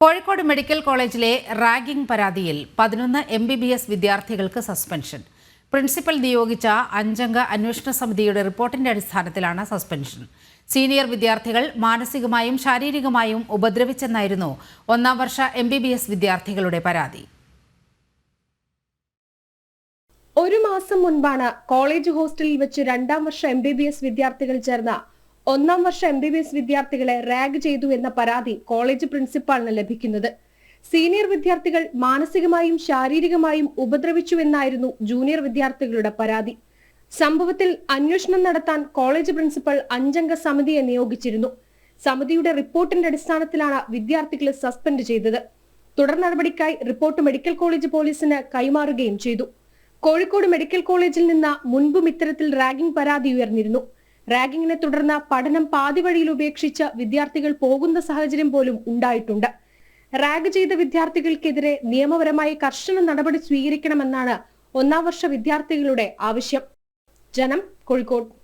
Kozhikode medical കോളേജിലെ ragging പരാതിയിൽ പതിനൊന്ന് എം ബി ബി എസ് വിദ്യാർത്ഥികൾക്ക് സസ്പെൻഷൻ. പ്രിൻസിപ്പൽ നിയോഗിച്ച അഞ്ചംഗ അന്വേഷണ സമിതിയുടെ റിപ്പോർട്ടിന്റെ അടിസ്ഥാനത്തിലാണ് സസ്പെൻഷൻ. സീനിയർ വിദ്യാർത്ഥികൾ മാനസികമായും ശാരീരികമായും ഉപദ്രവിച്ചെന്നായിരുന്നു ഒന്നാം വർഷ എം ബി ബി എസ് വിദ്യാർത്ഥികളുടെ പരാതി. ഒരു മാസം മുൻപാണ് കോളേജ് ഹോസ്റ്റലിൽ വെച്ച് രണ്ടാം വർഷ എം ബി ബി എസ് വിദ്യാർത്ഥികൾ ചേർന്ന ഒന്നാം വർഷ എം ബി ബി എസ് വിദ്യാർത്ഥികളെ റാഗ് ചെയ്തു എന്ന പരാതി കോളേജ് പ്രിൻസിപ്പാളിന് ലഭിക്കുന്നത്. സീനിയർ വിദ്യാർത്ഥികൾ മാനസികമായും ശാരീരികമായും ഉപദ്രവിച്ചു എന്നായിരുന്നു ജൂനിയർ വിദ്യാർത്ഥികളുടെ പരാതി. സംഭവത്തിൽ അന്വേഷണം നടത്താൻ കോളേജ് പ്രിൻസിപ്പൽ അഞ്ചംഗ സമിതിയെ നിയോഗിച്ചിരുന്നു. സമിതിയുടെ റിപ്പോർട്ടിന്റെ അടിസ്ഥാനത്തിലാണ് വിദ്യാർത്ഥികളെ സസ്പെൻഡ് ചെയ്തത്. തുടർ നടപടിക്കായി റിപ്പോർട്ട് മെഡിക്കൽ കോളേജ് പോലീസിന് കൈമാറുകയും ചെയ്തു. കോഴിക്കോട് മെഡിക്കൽ കോളേജിൽ നിന്ന് മുൻപും ഇത്തരത്തിൽ റാഗിംഗ് പരാതി ഉയർന്നിരുന്നു. റാഗിങ്ങിനെ തുടർന്ന് പഠനം പാതിവഴിയിൽ ഉപേക്ഷിച്ച് വിദ്യാർത്ഥികൾ പോകുന്ന സാഹചര്യം പോലും ഉണ്ടായിട്ടുണ്ട്. റാഗ് ചെയ്ത വിദ്യാർത്ഥികൾക്കെതിരെ നിയമപരമായി കർശന നടപടി സ്വീകരിക്കണമെന്നാണ് ഒന്നാം വർഷ വിദ്യാർത്ഥികളുടെ ആവശ്യം. ജനം കോഴിക്കോട്.